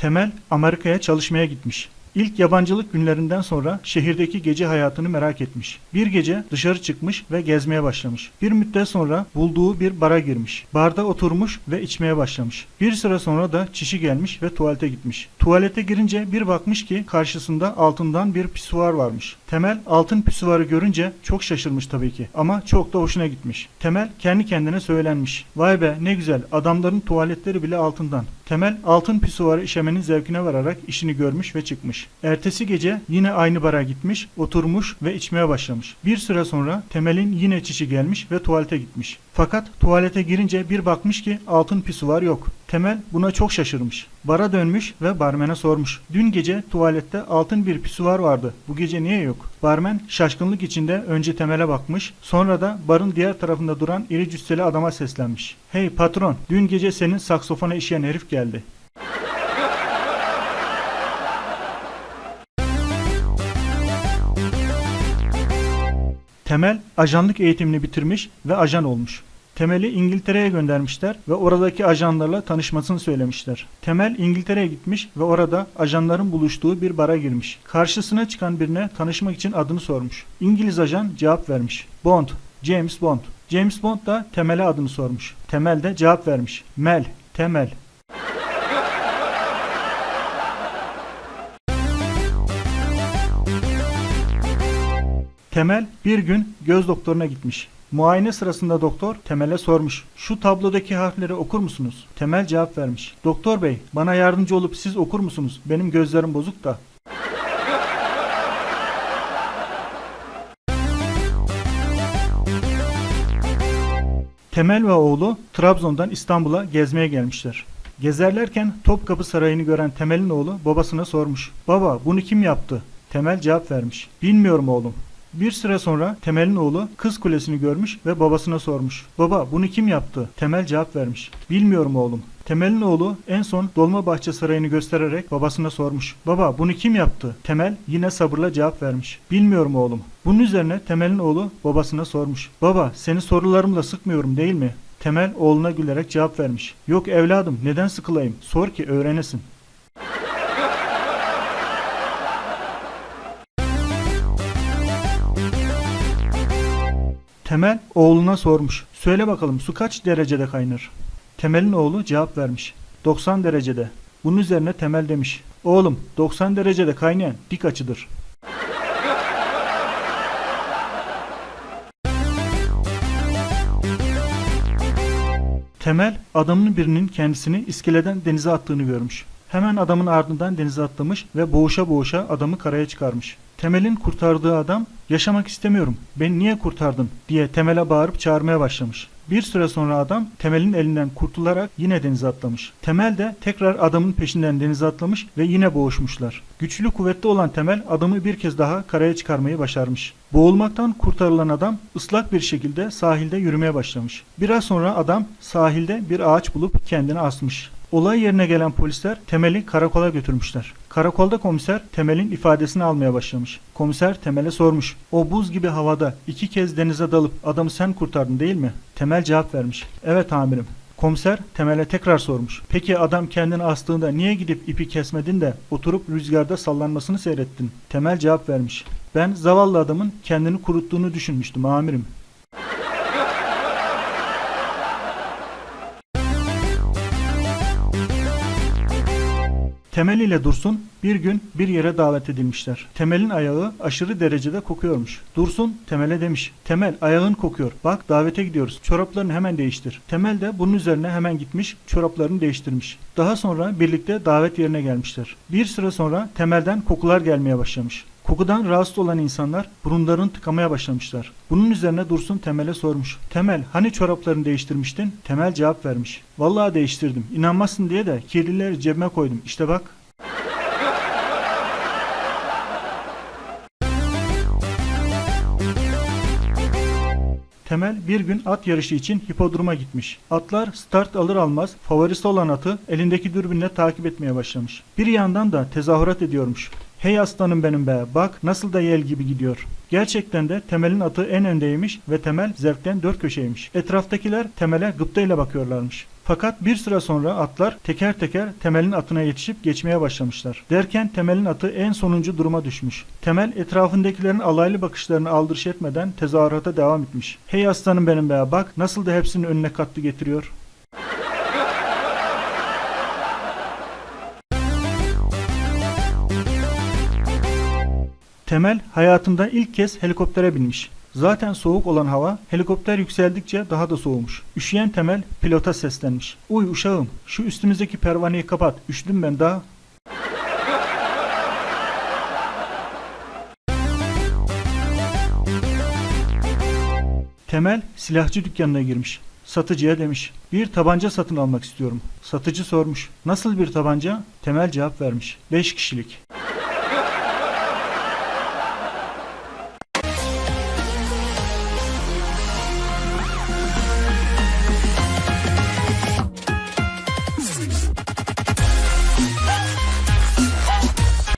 Temel Amerika'ya çalışmaya gitmiş. İlk yabancılık günlerinden sonra şehirdeki gece hayatını merak etmiş. Bir gece dışarı çıkmış ve gezmeye başlamış. Bir müddet sonra bulduğu bir bara girmiş. Barda oturmuş ve içmeye başlamış. Bir süre sonra da çişi gelmiş ve tuvalete gitmiş. Tuvalete girince bir bakmış ki karşısında altından bir pisuvar varmış. Temel altın pisuvarı görünce çok şaşırmış tabii ki ama çok da hoşuna gitmiş. Temel kendi kendine söylenmiş. Vay be ne güzel adamların tuvaletleri bile altından. Temel altın pisuvarı işemenin zevkine vararak işini görmüş ve çıkmış. Ertesi gece yine aynı bara gitmiş, oturmuş ve içmeye başlamış. Bir süre sonra Temel'in yine çişi gelmiş ve tuvalete gitmiş. Fakat tuvalete girince bir bakmış ki altın pisuvar yok. Temel buna çok şaşırmış. Bara dönmüş ve barmene sormuş. Dün gece tuvalette altın bir pisuvar vardı. Bu gece niye yok? Barmen şaşkınlık içinde önce Temel'e bakmış. Sonra da barın diğer tarafında duran iri cüsseli adama seslenmiş. Hey patron, dün gece senin saksofona işeyen herif geldi. Temel ajanlık eğitimini bitirmiş ve ajan olmuş. Temel'i İngiltere'ye göndermişler ve oradaki ajanlarla tanışmasını söylemişler. Temel İngiltere'ye gitmiş ve orada ajanların buluştuğu bir bara girmiş. Karşısına çıkan birine tanışmak için adını sormuş. İngiliz ajan cevap vermiş. Bond, James Bond. James Bond da Temel'e adını sormuş. Temel de cevap vermiş. Mel, Temel. Temel bir gün göz doktoruna gitmiş. Muayene sırasında doktor Temel'e sormuş. Şu tablodaki harfleri okur musunuz? Temel cevap vermiş. Doktor bey bana yardımcı olup siz okur musunuz? Benim gözlerim bozuk da. Temel ve oğlu Trabzon'dan İstanbul'a gezmeye gelmişler. Gezerlerken Topkapı Sarayı'nı gören Temel'in oğlu babasına sormuş. Baba bunu kim yaptı? Temel cevap vermiş. Bilmiyorum oğlum. Bir süre sonra Temel'in oğlu Kız Kulesi'ni görmüş ve babasına sormuş. Baba bunu kim yaptı? Temel cevap vermiş. Bilmiyorum oğlum. Temel'in oğlu en son Dolmabahçe Sarayı'nı göstererek babasına sormuş. Baba bunu kim yaptı? Temel yine sabırla cevap vermiş. Bilmiyorum oğlum. Bunun üzerine Temel'in oğlu babasına sormuş. Baba seni sorularımla sıkmıyorum değil mi? Temel oğluna gülerek cevap vermiş. Yok evladım neden sıkılayım? Sor ki öğrenesin. Temel oğluna sormuş. Söyle bakalım su kaç derecede kaynır? Temel'in oğlu cevap vermiş. 90 derecede. Bunun üzerine Temel demiş. Oğlum 90 derecede kaynayan dik açıdır. Temel adamın birinin kendisini iskeleden denize attığını görmüş. Hemen adamın ardından denize atlamış ve boğuşa boğuşa adamı karaya çıkarmış. Temel'in kurtardığı adam yaşamak istemiyorum beni niye kurtardın diye Temel'e bağırıp çağırmaya başlamış. Bir süre sonra adam Temel'in elinden kurtularak yine denize atlamış. Temel de tekrar adamın peşinden denize atlamış ve yine boğuşmuşlar. Güçlü kuvvetli olan Temel adamı bir kez daha karaya çıkarmayı başarmış. Boğulmaktan kurtarılan adam ıslak bir şekilde sahilde yürümeye başlamış. Biraz sonra adam sahilde bir ağaç bulup kendini asmış. Olay yerine gelen polisler Temel'i karakola götürmüşler. Karakolda komiser Temel'in ifadesini almaya başlamış. Komiser Temel'e sormuş. O buz gibi havada iki kez denize dalıp adamı sen kurtardın değil mi? Temel cevap vermiş. Evet amirim. Komiser Temel'e tekrar sormuş. Peki adam kendini astığında niye gidip ipi kesmedin de oturup rüzgarda sallanmasını seyrettin? Temel cevap vermiş. Ben zavallı adamın kendini kuruttuğunu düşünmüştüm amirim. Temel ile Dursun bir gün bir yere davet edilmişler. Temel'in ayağı aşırı derecede kokuyormuş. Dursun Temel'e demiş. Temel ayağın kokuyor. Bak davete gidiyoruz. Çoraplarını hemen değiştir. Temel de bunun üzerine hemen gitmiş çoraplarını değiştirmiş. Daha sonra birlikte davet yerine gelmişler. Bir süre sonra Temel'den kokular gelmeye başlamış. Kokudan rahatsız olan insanlar burunlarını tıkamaya başlamışlar. Bunun üzerine Dursun Temel'e sormuş. Temel hani çoraplarını değiştirmiştin? Temel cevap vermiş. Vallahi değiştirdim. İnanmazsın diye de kirlileri cebime koydum. İşte bak. Temel bir gün at yarışı için hipodroma gitmiş. Atlar start alır almaz favorisi olan atı elindeki dürbünle takip etmeye başlamış. Bir yandan da tezahürat ediyormuş. Hey aslanım benim be bak nasıl da yel gibi gidiyor. Gerçekten de Temel'in atı en öndeymiş ve Temel zevkten dört köşeymiş. Etraftakiler Temel'e gıptayla bakıyorlarmış. Fakat bir süre sonra atlar teker teker Temel'in atına yetişip geçmeye başlamışlar. Derken Temel'in atı en sonuncu duruma düşmüş. Temel etrafındakilerin alaylı bakışlarını aldırış etmeden tezahürata devam etmiş. Hey aslanım benim be bak nasıl da hepsinin önüne kattı getiriyor. Temel hayatında ilk kez helikoptere binmiş. Zaten soğuk olan hava helikopter yükseldikçe daha da soğumuş. Üşüyen Temel pilota seslenmiş. Uy uşağım şu üstümüzdeki pervaneyi kapat üşüdüm ben daha. Temel silahçı dükkanına girmiş. Satıcıya demiş. Bir tabanca satın almak istiyorum. Satıcı sormuş. Nasıl bir tabanca? Temel cevap vermiş. 5 kişilik.